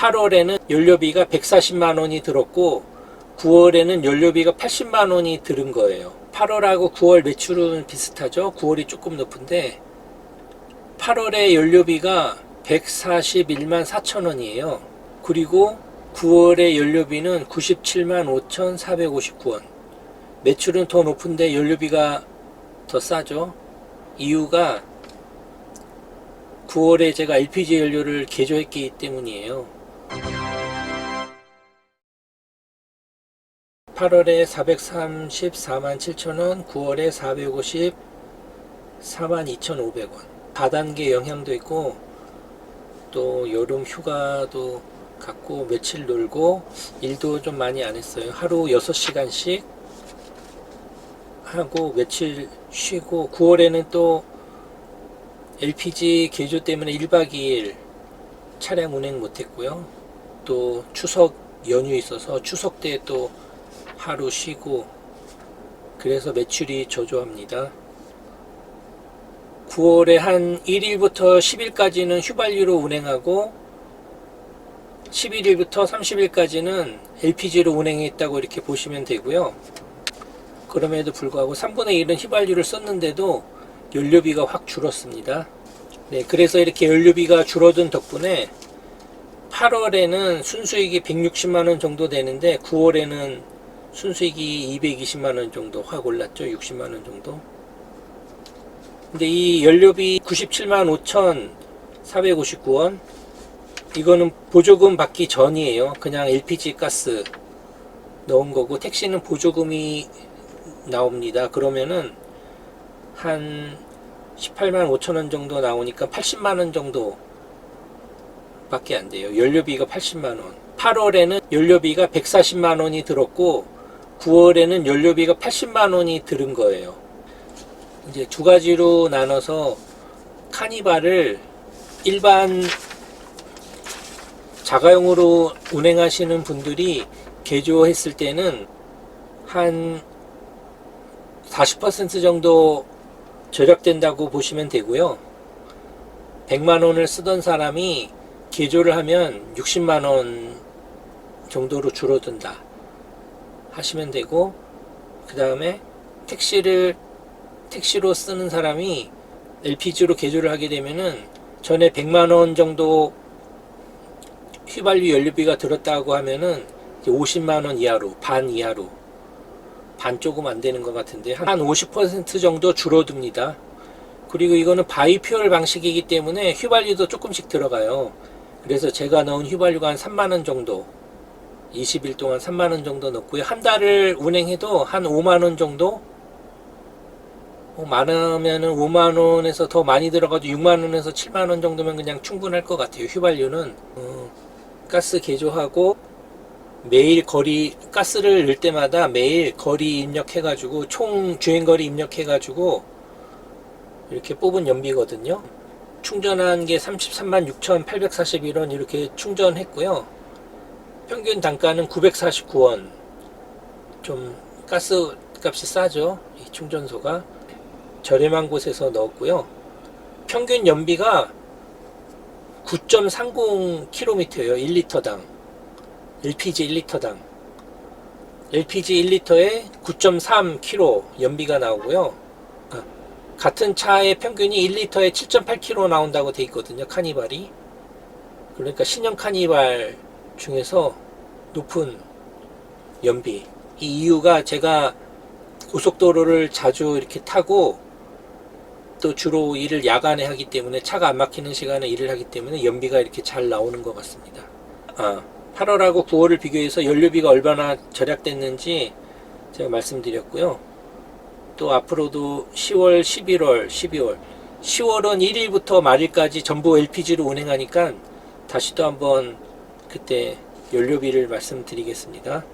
8월에는 연료비가 140만 원이 들었고 9월에는 연료비가 80만 원이 들은 거예요. 8월하고 9월 매출은 비슷하죠. 9월이 조금 높은데 8월에 연료비가 141만 4천 원이에요. 그리고 9월에 연료비는 97만 5,459원. 매출은 더 높은데 연료비가 더 싸죠. 이유가 9월에 제가 LPG 연료를 개조했기 때문이에요. 8월에 434만 7천원, 9월에 454만 2,500원. 다단계 영향도 있고, 또 여름 휴가도 갔고, 며칠 놀고, 일도 좀 많이 안 했어요. 하루 6시간씩 하고, 며칠 쉬고, 9월에는 또 LPG 개조 때문에 1박 2일 차량 운행 못 했고요. 또 추석 연휴 있어서 추석 때또 하루 쉬고 그래서 매출이 저조합니다. 9월에 한 1일부터 10일까지는 휘발유로 운행하고 11일부터 30일까지는 LPG로 운행했다고 이렇게 보시면 되고요. 그럼에도 불구하고 3분의 1은 휘발유를 썼는데도 연료비가 확 줄었습니다. 네, 그래서 이렇게 연료비가 줄어든 덕분에 8월에는 순수익이 160만 원 정도 되는데 9월에는 순수익이 220만 원 정도 확 올랐죠. 60만 원 정도. 근데 이 연료비 97만 5,459원 이거는 보조금 받기 전이에요. 그냥 LPG 가스 넣은 거고 택시는 보조금이 나옵니다. 그러면은 한 18만 5천 원 정도 나오니까 80만 원 정도 밖에 안 돼요. 연료비가 80만 원. 8월에는 연료비가 140만 원이 들었고 9월에는 연료비가 80만 원이 들은 거예요. 이제 두 가지로 나눠서 카니발을 일반 자가용으로 운행하시는 분들이 개조했을 때는 한 40% 정도 절약된다고 보시면 되고요. 100만 원을 쓰던 사람이 개조를 하면 60만 원 정도로 줄어든다 하시면 되고 그 다음에 택시를 택시로 쓰는 사람이 LPG로 개조를 하게 되면은 전에 100만 원 정도 휘발유 연료비가 들었다고 하면은 이제 50만 원 이하로 반 이하로 반 조금 안 되는 것 같은데 한 50% 정도 줄어듭니다. 그리고 이거는 바이퓨얼 방식이기 때문에 휘발유도 조금씩 들어가요. 그래서 제가 넣은 휘발유가 한 3만 원 정도 20일 동안 3만 원 정도 넣고요. 한 달을 운행해도 한 5만 원 정도 뭐 많으면은 5만 원에서 더 많이 들어가도 6만 원에서 7만 원 정도면 그냥 충분할 것 같아요. 휘발유는 어, 가스 개조하고 매일 거리 가스를 넣을 때마다 매일 거리 입력해가지고 총 주행거리 입력해가지고 이렇게 뽑은 연비거든요. 충전한 게 33만 6,841원 이렇게 충전했고요. 평균 단가는 949원. 좀 가스 값이 싸죠. 이 충전소가 저렴한 곳에서 넣었고요. 평균 연비가 9.30km예요. 1리터당. LPG 1리터당. LPG 1리터에 9.3km 연비가 나오고요. 아, 같은 차의 평균이 1리터에 7.8km 나온다고 돼 있거든요. 카니발이. 그러니까 신형 카니발 중에서 높은 연비. 이 이유가 제가 고속도로를 자주 이렇게 타고 또 주로 일을 야간에 하기 때문에 차가 안 막히는 시간에 일을 하기 때문에 연비가 이렇게 잘 나오는 것 같습니다. 아, 8월하고 9월을 비교해서 연료비가 얼마나 절약됐는지 제가 말씀드렸고요. 또 앞으로도 10월, 11월, 12월, 10월은 1일부터 말일까지 전부 LPG로 운행하니까 다시 또 한번 그때 연료비를 말씀드리겠습니다.